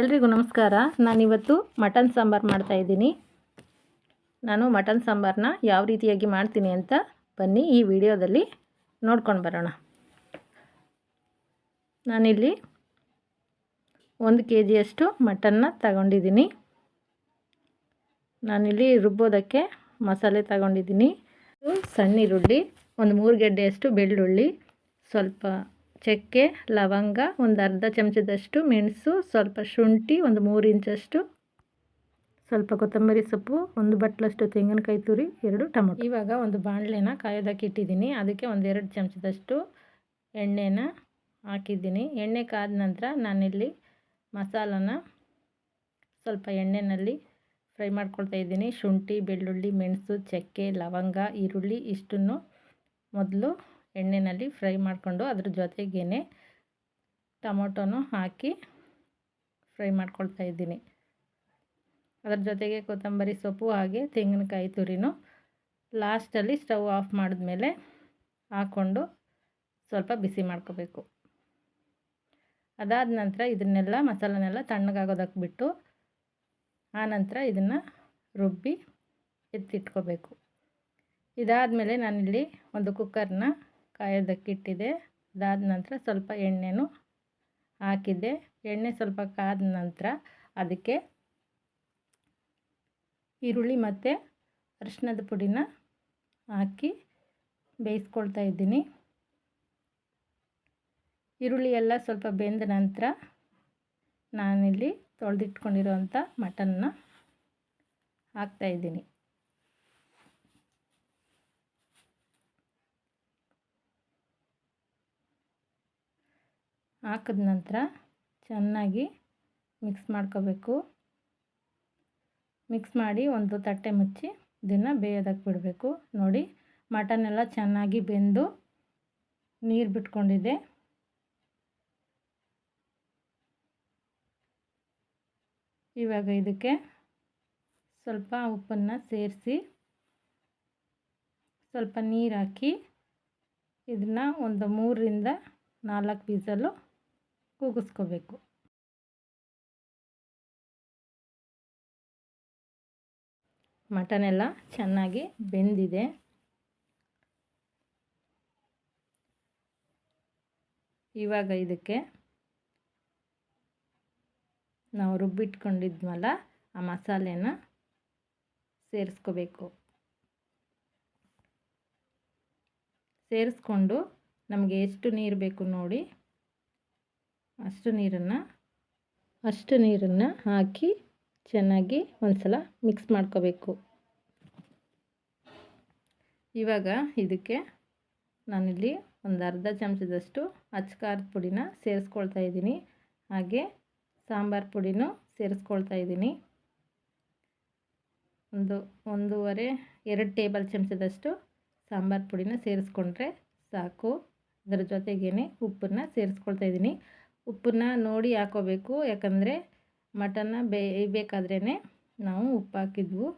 ಎಲ್ರಿಗೂ ನಮಸ್ಕಾರ. ನಾನಿವತ್ತು ಮಟನ್ ಸಾಂಬಾರು ಮಾಡ್ತಾಯಿದ್ದೀನಿ ನಾನು ಮಟನ್ ಸಾಂಬಾರನ್ನ ಯಾವ ರೀತಿಯಾಗಿ ಮಾಡ್ತೀನಿ ಅಂತ ಬನ್ನಿ ಈ ವಿಡಿಯೋದಲ್ಲಿ ನೋಡ್ಕೊಂಡು ಬರೋಣ. ನಾನಿಲ್ಲಿ ಒಂದು ಕೆ ಜಿಯಷ್ಟು ಮಟನ್ನ ತಗೊಂಡಿದ್ದೀನಿ. ನಾನಿಲ್ಲಿ ರುಬ್ಬೋದಕ್ಕೆ ಮಸಾಲೆ ತಗೊಂಡಿದ್ದೀನಿ. ಸಣ್ಣ ಈರುಳ್ಳಿ, ಒಂದು ಮೂರು ಗೆಡ್ಡೆಯಷ್ಟು ಬೆಳ್ಳುಳ್ಳಿ, ಸ್ವಲ್ಪ ಚಕ್ಕೆ, ಲವಂಗ, ಒಂದು ಅರ್ಧ ಚಮಚದಷ್ಟು ಮೆಣಸು, ಸ್ವಲ್ಪ ಶುಂಠಿ, ಒಂದು ಮೂರು ಇಂಚಷ್ಟು ಸ್ವಲ್ಪ ಕೊತ್ತಂಬರಿ ಸೊಪ್ಪು, ಒಂದು ಬಟ್ಲಷ್ಟು ತೆಂಗಿನಕಾಯಿ ತುರಿ, ಎರಡು ಟೊಮೊಟೊ. ಇವಾಗ ಒಂದು ಬಾಣಲೆನ ಕಾಯೋದಕ್ಕೆ ಇಟ್ಟಿದ್ದೀನಿ. ಅದಕ್ಕೆ ಒಂದು ಎರಡು ಚಮಚದಷ್ಟು ಎಣ್ಣೆನ ಹಾಕಿದ್ದೀನಿ. ಎಣ್ಣೆ ಕಾದ ನಂತರ ನಾನಿಲ್ಲಿ ಮಸಾಲನ ಸ್ವಲ್ಪ ಎಣ್ಣೆಯಲ್ಲಿ ಫ್ರೈ ಮಾಡ್ಕೊಳ್ತಾ ಇದ್ದೀನಿ. ಶುಂಠಿ, ಬೆಳ್ಳುಳ್ಳಿ, ಮೆಣಸು, ಚಕ್ಕೆ, ಲವಂಗ, ಈರುಳ್ಳಿ, ಇಷ್ಟನ್ನು ಮೊದಲು ಎಣ್ಣೆಯಲ್ಲಿ ಫ್ರೈ ಮಾಡಿಕೊಂಡು ಅದ್ರ ಜೊತೆಗೇ ಟೊಮೊಟೊನು ಹಾಕಿ ಫ್ರೈ ಮಾಡ್ಕೊಳ್ತಾ ಇದ್ದೀನಿ. ಅದ್ರ ಜೊತೆಗೆ ಕೊತ್ತಂಬರಿ ಸೊಪ್ಪು ಹಾಗೆ ತೆಂಗಿನಕಾಯಿ ತುರಿನೂ ಲಾಸ್ಟಲ್ಲಿ ಸ್ಟವ್ ಆಫ್ ಮಾಡಿದ್ಮೇಲೆ ಹಾಕ್ಕೊಂಡು ಸ್ವಲ್ಪ ಬಿಸಿ ಮಾಡ್ಕೋಬೇಕು. ಅದಾದ ನಂತರ ಇದನ್ನೆಲ್ಲ ಮಸಾಲನೆಲ್ಲ ತಣ್ಣಗಾಗೋದಕ್ಕೆ ಬಿಟ್ಟು ಆನಂತರ ಇದನ್ನು ರುಬ್ಬಿ ಎತ್ತಿಟ್ಕೋಬೇಕು. ಇದಾದಮೇಲೆ ನಾನಿಲ್ಲಿ ಒಂದು ಕುಕ್ಕರ್ನ ಕಾಯೋದಕ್ಕಿಟ್ಟಿದೆ. ಅದಾದ ನಂತರ ಸ್ವಲ್ಪ ಎಣ್ಣೆನೂ ಹಾಕಿದ್ದೆ. ಎಣ್ಣೆ ಸ್ವಲ್ಪ ಕಾದ ನಂತರ ಅದಕ್ಕೆ ಈರುಳ್ಳಿ ಮತ್ತು ಅರಿಶಿನದ ಪುಡಿನ ಹಾಕಿ ಬೇಯಿಸ್ಕೊಳ್ತಾ ಇದ್ದೀನಿ. ಈರುಳ್ಳಿ ಎಲ್ಲ ಸ್ವಲ್ಪ ಬೆಂದ ನಂತರ ನಾನಿಲ್ಲಿ ತೊಳೆದಿಟ್ಕೊಂಡಿರೋವಂಥ ಮಟನ್ನ ಹಾಕ್ತಾಯಿದ್ದೀನಿ ಹಾಕಿದ ನಂತರ ಚೆನ್ನಾಗಿ ಮಿಕ್ಸ್ ಮಾಡ್ಕೋಬೇಕು. ಮಿಕ್ಸ್ ಮಾಡಿ ಒಂದು ತಟ್ಟೆ ಮುಚ್ಚಿ ಇದನ್ನು ಬೇಯೋದಕ್ಕೆ ಬಿಡಬೇಕು. ನೋಡಿ ಮಟನ್ ಎಲ್ಲ ಚೆನ್ನಾಗಿ ಬೆಂದು ನೀರು ಬಿಟ್ಕೊಂಡಿದೆ. ಇವಾಗ ಇದಕ್ಕೆ ಸ್ವಲ್ಪ ಉಪ್ಪನ್ನು ಸೇರಿಸಿ ಸ್ವಲ್ಪ ನೀರು ಹಾಕಿ ಇದನ್ನು ಒಂದು ಮೂರರಿಂದ ನಾಲ್ಕು ಪೀಸಲ್ಲು ಕೂಗಿಸ್ಕೋಬೇಕು. ಮಟನ್ ಎಲ್ಲ ಚೆನ್ನಾಗಿ ಬೆಂದಿದೆ. ಇವಾಗ ಇದಕ್ಕೆ ನಾವು ರುಬ್ಬಿಟ್ಕೊಂಡಿದ್ವಲ್ಲ, ಆ ಮಸಾಲೆನ ಸೇರಿಸ್ಕೋಬೇಕು. ಸೇರಿಸ್ಕೊಂಡು ನಮಗೆ ಎಷ್ಟು ನೀರು ಬೇಕು ನೋಡಿ. ಅಷ್ಟು ನೀರನ್ನು ಅಷ್ಟು ನೀರನ್ನು ಹಾಕಿ ಚೆನ್ನಾಗಿ ಒಂದು ಸಲ ಮಿಕ್ಸ್ ಮಾಡ್ಕೋಬೇಕು. ಇವಾಗ ಇದಕ್ಕೆ ನಾನಿಲ್ಲಿ ಒಂದು ಅರ್ಧ ಚಮಚದಷ್ಟು ಅಚ್ಕಾರದ ಪುಡಿನ ಸೇರಿಸ್ಕೊಳ್ತಾ ಇದ್ದೀನಿ. ಹಾಗೆ ಸಾಂಬಾರು ಪುಡಿನೂ ಸೇರಿಸ್ಕೊಳ್ತಾ ಇದ್ದೀನಿ. ಒಂದು ಒಂದೂವರೆ, ಎರಡು ಟೇಬಲ್ ಚಮಚದಷ್ಟು ಸಾಂಬಾರು ಪುಡಿನ ಸೇರಿಸ್ಕೊಂಡ್ರೆ ಸಾಕು. ಅದರ ಜೊತೆಗೇ ಉಪ್ಪನ್ನು ಸೇರಿಸ್ಕೊಳ್ತಾ ಇದ್ದೀನಿ. ಉಪ್ಪನ್ನ ನೋಡಿ ಹಾಕೋಬೇಕು. ಯಾಕಂದರೆ ಮಟನ್ನ ಬೇಯಬೇಕಾದ್ರೇ ನಾವು ಉಪ್ಪು ಹಾಕಿದ್ವು.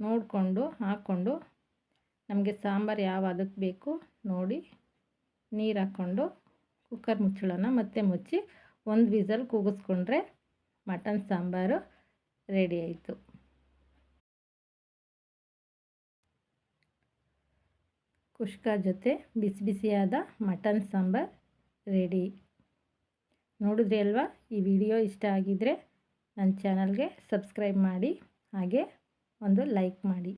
ನೋಡಿಕೊಂಡು, ಹಾಕ್ಕೊಂಡು ನಮಗೆ ಸಾಂಬಾರು ಯಾವ ಅದಕ್ಕೆ ಬೇಕು ನೋಡಿ ನೀರು ಹಾಕ್ಕೊಂಡು ಕುಕ್ಕರ್ ಮುಚ್ಚಳನ ಮತ್ತೆ ಮುಚ್ಚಿ ಒಂದು ವಿಸಲ್ ಕೂಗಿಸ್ಕೊಂಡ್ರೆ ಮಟನ್ ಸಾಂಬಾರು ರೆಡಿ ಆಯಿತು. ಕುಷ್ಕ ಜೊತೆ ಬಿಸಿ ಬಿಸಿಯಾದ ಮಟನ್ ಸಾಂಬಾರು ರೆಡಿ ನೋಡಿದ್ರಿ ಅಲ್ವಾ? ಈ ವಿಡಿಯೋ ಇಷ್ಟ ಆಗಿದ್ದರೆ ನನ್ನ ಚಾನಲ್ಗೆ ಸಬ್ಸ್ಕ್ರೈಬ್ ಮಾಡಿ ಹಾಗೆ ಒಂದು ಲೈಕ್ ಮಾಡಿ.